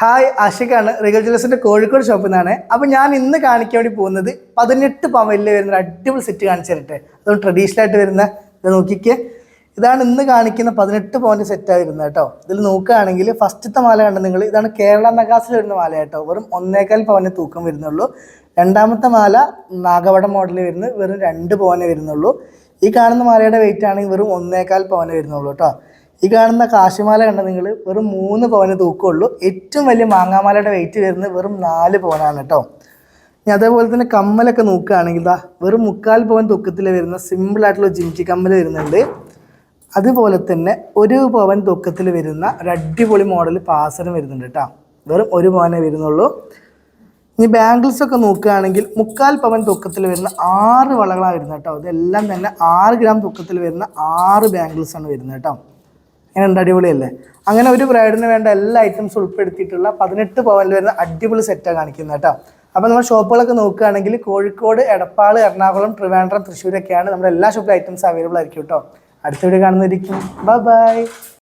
Hi ആഷിഖാണ് റിഗൽ ജ്വല്ലേഴ്സിന്റെ Kozhikode ഷോപ്പിൽ നിന്നാണ് അപ്പോൾ ഞാൻ ഇന്ന് കാണിക്കാൻ വേണ്ടി പോകുന്നത് പതിനെട്ട് പവനിൽ വരുന്ന ഒരു അടിപൊളി സെറ്റ് കാണിച്ചു തരട്ടെ. അതും ട്രഡീഷണൽ ആയിട്ട് വരുന്ന ഇത് നോക്കിക്കേ. ഇതാണ് ഇന്ന് കാണിക്കുന്ന പതിനെട്ട് പവന്റെ സെറ്റാണ് വരുന്നത് കേട്ടോ. ഇതിൽ നോക്കുകയാണെങ്കിൽ ഫസ്റ്റത്തെ മാല കണ്ട നിങ്ങൾ? ഇതാണ് കേരള നഗാസിൽ വരുന്ന മാല കേട്ടോ. വെറും ഒന്നേക്കാൽ പവന് തൂക്കം വരുന്നുള്ളൂ. രണ്ടാമത്തെ മാല നാഗവടം മോഡൽ വരുന്നത് വെറും രണ്ട് പവനെ വരുന്നുള്ളൂ. ഈ കാണുന്ന മാലയുടെ വെയിറ്റ് ആണെങ്കിൽ വെറും ഒന്നേക്കാൽ പവനെ വരുന്നുള്ളൂ കേട്ടോ. ഈ കാണുന്ന കാശിമാല കണ്ട നിങ്ങൾ വെറും മൂന്ന് പവന് തൂക്കമുള്ളൂ ഏറ്റവും വലിയ മാങ്ങാമാലയുടെ വെയിറ്റ് വരുന്നത് വെറും നാല് പവനാണ് കേട്ടോ ഇനി അതേപോലെ തന്നെ കമ്മലൊക്കെ നോക്കുകയാണെങ്കിൽ ഇതാ വെറും മുക്കാൽ പവൻ തൂക്കത്തിൽ വരുന്ന സിമ്പിൾ ആയിട്ടുള്ള ജിംജി കമ്മൽ വരുന്നുണ്ട്. അതുപോലെ തന്നെ ഒരു പവൻ തൂക്കത്തിൽ വരുന്ന ഒരു അടിപൊളി മോഡൽ പാസരം വരുന്നുണ്ട് കേട്ടോ വെറും ഒരു പവനേ വരുന്നുള്ളൂ. ഇനി ബാംഗിൾസ് ഒക്കെ നോക്കുകയാണെങ്കിൽ മുക്കാൽ പവൻ തൂക്കത്തിൽ വരുന്ന ആറ് വളകളാണ് വരുന്നത് കേട്ടോ ഇതെല്ലാം തന്നെ ആറ് ഗ്രാം തൂക്കത്തിൽ വരുന്ന ആറ് ബാംഗിൾസ് ആണ് വരുന്നത് കേട്ടോ അങ്ങനെ ഉണ്ട് അടിപൊളിയല്ലേ? അങ്ങനെ ഒരു ബ്രൈഡിന് വേണ്ട എല്ലാ ഐറ്റംസും ഉൾപ്പെടുത്തിയിട്ടുള്ള പതിനെട്ട് പവനിൽ വരുന്ന അടിപൊളി സെറ്റാണ് കാണിക്കുന്നത് കേട്ടോ. അപ്പോൾ നമ്മൾ ഷോപ്പുകളൊക്കെ നോക്കുകയാണെങ്കിൽ കോഴിക്കോട് എടപ്പാൾ എറണാകുളം ട്രിവാൻഡ്രം തൃശ്ശൂരൊക്കെയാണ് നമ്മുടെ എല്ലാ ഷോപ്പിലും ഐറ്റംസ് അവൈലബിൾ ആയിരിക്കും കേട്ടോ. അടുത്ത വീഡിയോ കാണുന്നതായിരിക്കും. Bye bye